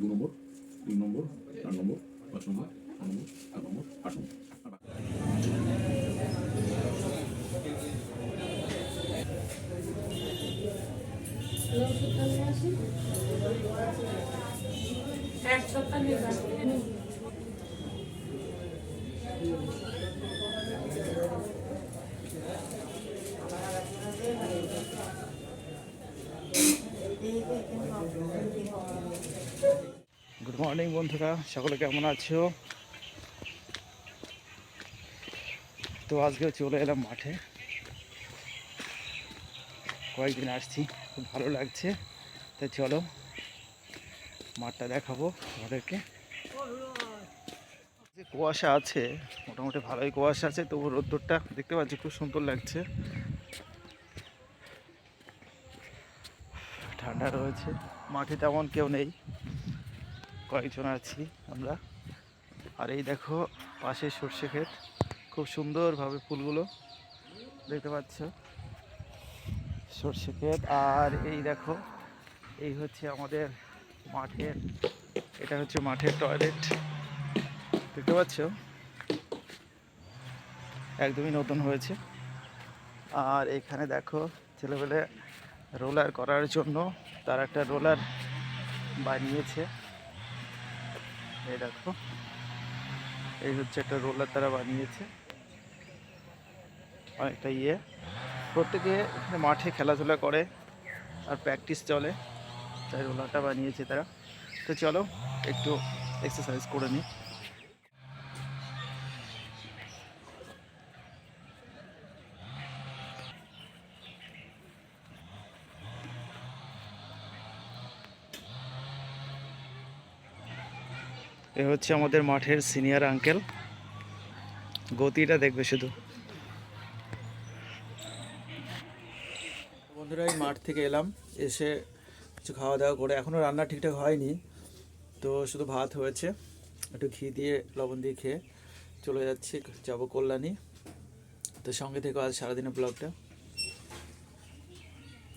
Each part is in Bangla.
দু নম্বর, তিন নম্বর, চার নম্বর, পাঁচ নম্বর ছ নম্বর, সাত নম্বর, আট নম্বর। এক সপ্তাহ মর্নিং, বন্ধুরা। সকলে কেমন আছো? তো আজকে চলে এলাম মাঠে। কয়েকদিন আসছি, খুব ভালো লাগছে। তাই চলো, মাঠটা দেখাবো আমাদেরকে যে কুয়াশা আছে, মোটামুটি ভালোই কুয়াশা আছে, তবু রোদ্দুরটা দেখতে পাচ্ছি খুব সুন্দর লাগছে। ঠান্ডা রয়েছে, মাঠে তেমন কেউ নেই। কয়েকজন আছি আমরা। আর এই দেখো, পাশে সর্ষে ক্ষেত। খুব সুন্দরভাবে ফুলগুলো দেখতে পাচ্ছ। সর্ষে ক্ষেত। আর এই দেখো, এই হচ্ছে আমাদের মাঠের, এটা হচ্ছে মাঠের টয়লেট দেখতে পাচ্ছ? একদমই নতুন হয়েছে। আর এখানে দেখো, ছেলেবেলে রোলার করার জন্য তার একটা রোলার বানিয়েছে। এই দেখো। এই হচ্ছে একটা রোলার তারা বানিয়েছে। অনেকটা ইয়ে। প্রত্যেকে এখানে মাঠে খেলাধুলা করে আর প্র্যাকটিস চলে। তাই রোলারটা বানিয়েছে তারা। তো চলো একটু এক্সারসাইজ করে নিই এ হচ্ছে আমাদের মাঠের সিনিয়র আঙ্কেল। গতিটা দেখবে শুধু। বন্ধুরা, এই মাঠ থেকে এলাম, এসে কিছু খাওয়া দাওয়া করে। এখনও রান্না ঠিকঠাক হয়নি, তো শুধু ভাত হয়েছে। একটু ঘি দিয়ে, লবণ দিয়ে খেয়ে চলে যাচ্ছি, যাব কল্যাণী। তো সঙ্গে থেকে আজ সারাদিনের ব্লগটা।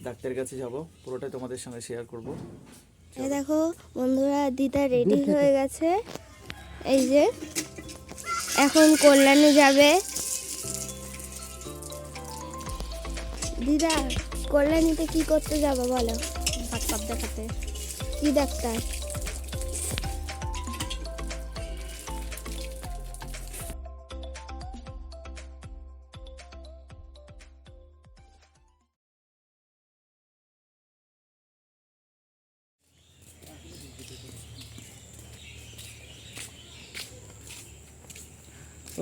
ডাক্তারের কাছে যাব, পুরোটাই তোমাদের সঙ্গে শেয়ার করব। এই দেখো বন্ধুরা দিদা রেডি হয়ে গেছে। এই যে এখন কল্যাণে যাবে। দিদা কল্যাণীতে কি করতে যাব বলো? ডাক্তার দেখাতে। কি ডাক্তার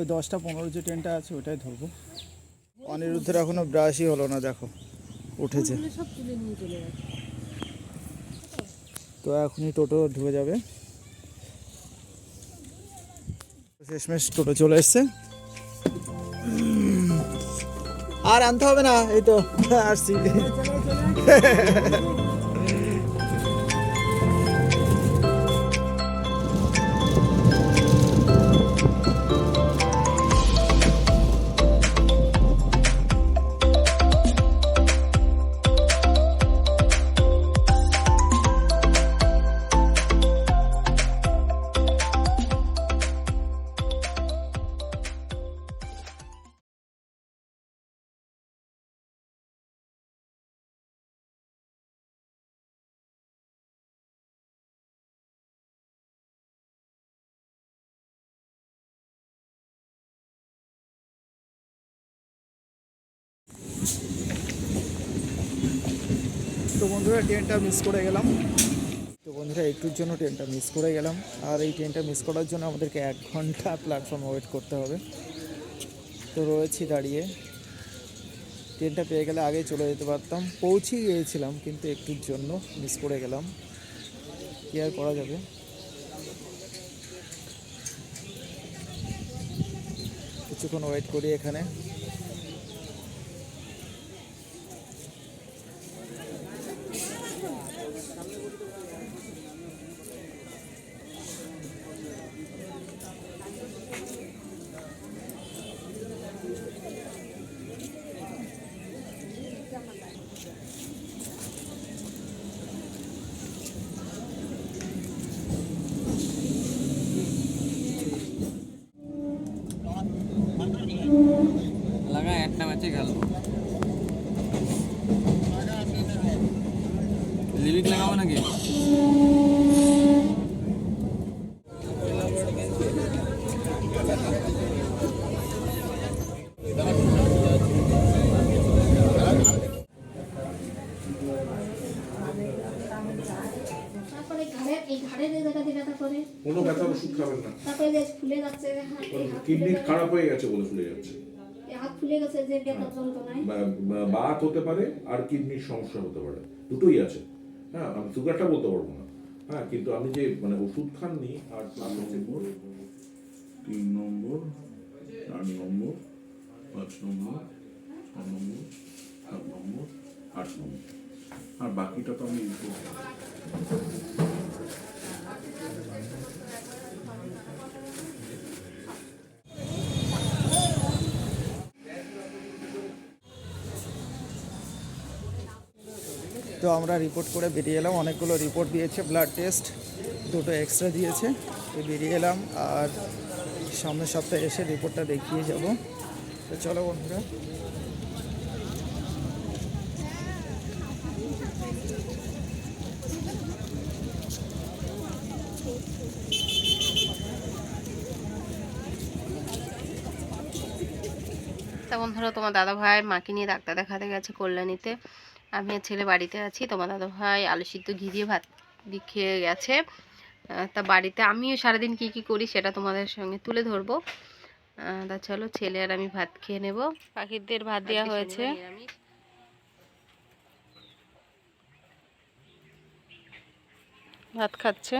ওই দশটা পনেরো যে ট্রেনটা আছে ওটাই ধরবো। অনিরুদ্ধের এখনও ব্রাশই হলো না দেখো উঠেছে। তো এখনই টোটো ঢুকে যাবে। শেষমেশ টোটো চলে এসছে। আর আনতে হবে না এই তো আসছি। তো বন্ধুরা ট্রেনটা মিস করে গেলাম। তো বন্ধুরা একটুর জন্য ট্রেনটা মিস করে গেলাম। আর এই ট্রেনটা মিস করার জন্য আমাদেরকে এক ঘণ্টা প্ল্যাটফর্মে ওয়েট করতে হবে। তো রয়েছি দাঁড়িয়ে। ট্রেনটা পেয়ে গেলে আগে চলে যেতে পারতাম। পৌঁছে গিয়েছিলাম, কিন্তু একটুর জন্য মিস করে গেলাম। কী আর করা যাবে? কিছুক্ষণ ওয়েট করি এখানে। ব্যথা ওষুধ খাবেন না। তারপরে যে ফুলে যাচ্ছে কিডনি খারাপ হয়ে গেছে বলে ফুলে যাচ্ছে। এই হাত ফুলে গেছে যে ব্যথা যন্ত্রণায়। বাত হতে পারে আর কিডনির সমস্যা হতে পারে। দুটোই আছে। হ্যাঁ আমি সুগারটা বলতে পারব না। হ্যাঁ কিন্তু আপনি যে মানে ওষুধ খাননি আর তিন নম্বর চার নম্বর, পাঁচ নম্বর ছ নম্বর, সাত নম্বর, আট নম্বর। আর বাকিটা তো আমি তো আমরা রিপোর্ট করে বেরিয়ে এলাম। অনেকগুলো রিপোর্ট দিয়েছে ব্লাড টেস্ট দুটো এক্সরে দিয়েছে। তো বেরিয়ে এলাম আর সামনের সপ্তাহে এসে রিপোর্টটা দেখিয়ে যাব। তো চলো বন্ধুরা। বন্ধুরা, তোমার দাদা ভাই মাকে নিয়ে ডাক্তার দেখাতে গেছে কল্যাণীতে। আমি ছেলে বাড়িতে আছি। তোমার দাদা ভাই আলু সিদ্ধ ঘি দিয়ে ভাত খেয়ে গেছে। তা বাড়িতে আমিও সারাদিন কি কি করি সেটা তোমাদের সঙ্গে তুলে ধরবো। আহ, তা চলো ছেলে আর আমি ভাত খেয়ে নেব। পাখিদের ভাত দেওয়া হয়েছে। ভাত খাচ্ছে।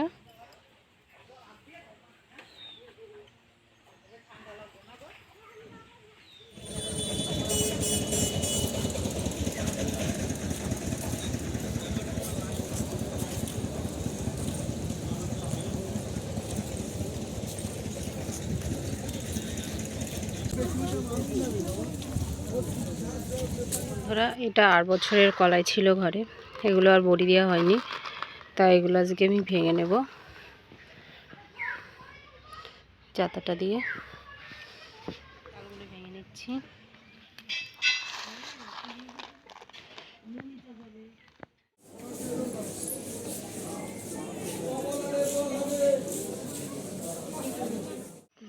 বন্ধুরা, এটা আর বছরের কলাই ছিল ঘরে। এগুলো আর বড়ি দেওয়া হয়নি, তাই এগুলো আজকে আমি ভেঙে নেব। চাতাটা দিয়ে ভেঙে নিচ্ছি।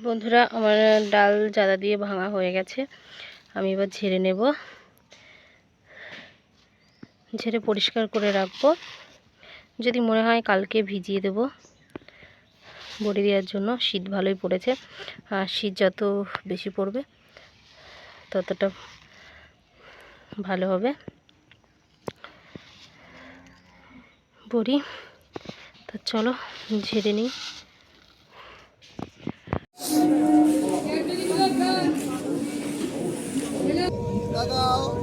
বন্ধুরা, আমার ডাল জাদা দিয়ে ভাঙা হয়ে গেছে। আমি এবার ঝেড়ে নেব। ঝেড়ে পরিষ্কার করে রাখব। যদি মনে হয় কালকে ভিজিয়ে দেব বড়ি দেওয়ার জন্য, শীত ভালোই পড়েছে। আর শীত যত বেশি পড়বে, ততটা ভালো হবে। বড়ি, তো চলো ঝেড়ে নিই। এর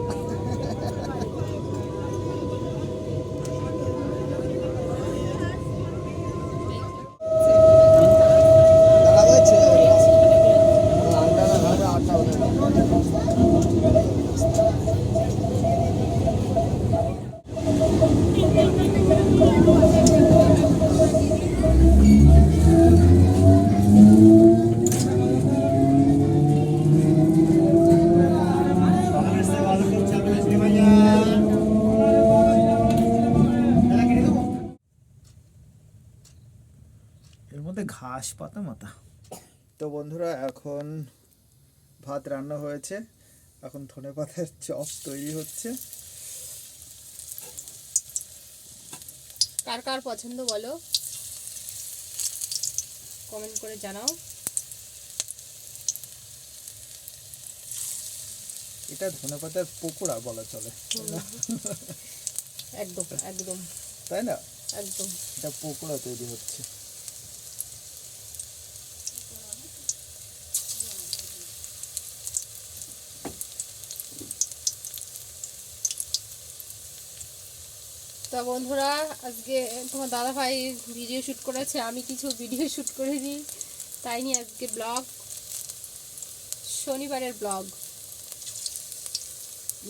মধ্যে পাতা মাথা তো বন্ধুরা এখন ভাত রান্না হয়েছে। এখন ধনে পাতার চপ তৈরি হচ্ছে। কার কার পছন্দ বলো? কমেন্ট করে জানাও। এটা ধনে পাতার পকোড়া বলা চলে। একদম একদম। তাই না? একদম। এটা পকোড়া তৈরি হচ্ছে। তা বন্ধুরা, আজকে তোমার দাদা ভাই ভিডিও শ্যুট করেছে, আমি কিছু ভিডিও শ্যুট করে দিই তাই নিয়ে আজকে ব্লগ শনিবারের ব্লগ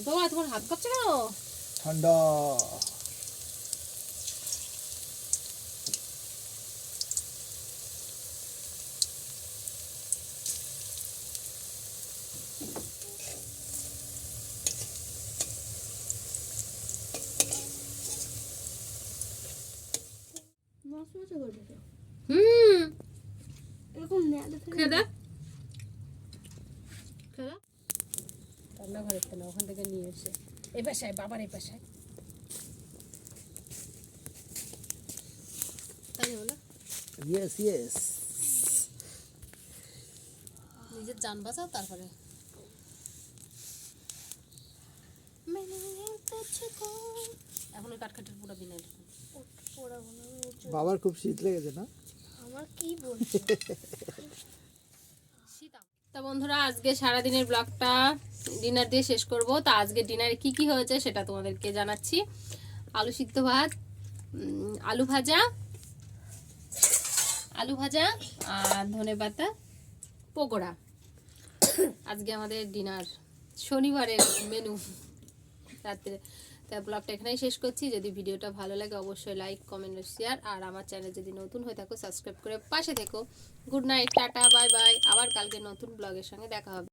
তোমার তোমার হাত কাঁপছে না ঠান্ডা মাছ মাছ করবে তো হুম এরকম নেড়ে ফেলে খেয়ে দেখ খেয়ে দেখ রান্নাঘরের না ওখান থেকে নিয়ে এসে। এই পাশায় বাবার এই পাশায় তাই হলো? ইয়েস ইয়েস নিজের যান বাঁচাও তারপরে। এখন ওই পুরো বিনা বাবার খুব শীত লেগেছে না? আমার কি বলছো? তা বন্ধুরা, আজকে সারাদিনের ব্লগটা ডিনার দিয়ে শেষ করব। তা আজকে ডিনারে কি কি হয়েছে সেটা তোমাদেরকে জানাচ্ছি। আলু সিদ্ধ ভাত আলু ভাজা আলু ভাজা আর ধনে পাতা, পকোড়া। আজকে আমাদের ডিনার শনিবারের মেনু রাত্রে তা ব্লগটা এখানেই শেষ করছি। যদি ভিডিওটা ভালো লাগে, অবশ্যই লাইক কমেন্ট শেয়ার আর আমার চ্যানেল যদি নতুন হয়ে থাকো সাবস্ক্রাইব করে পাশে থেকো। Good night tata bye bye আবার কালকে নতুন ব্লগের সঙ্গে দেখা হবে।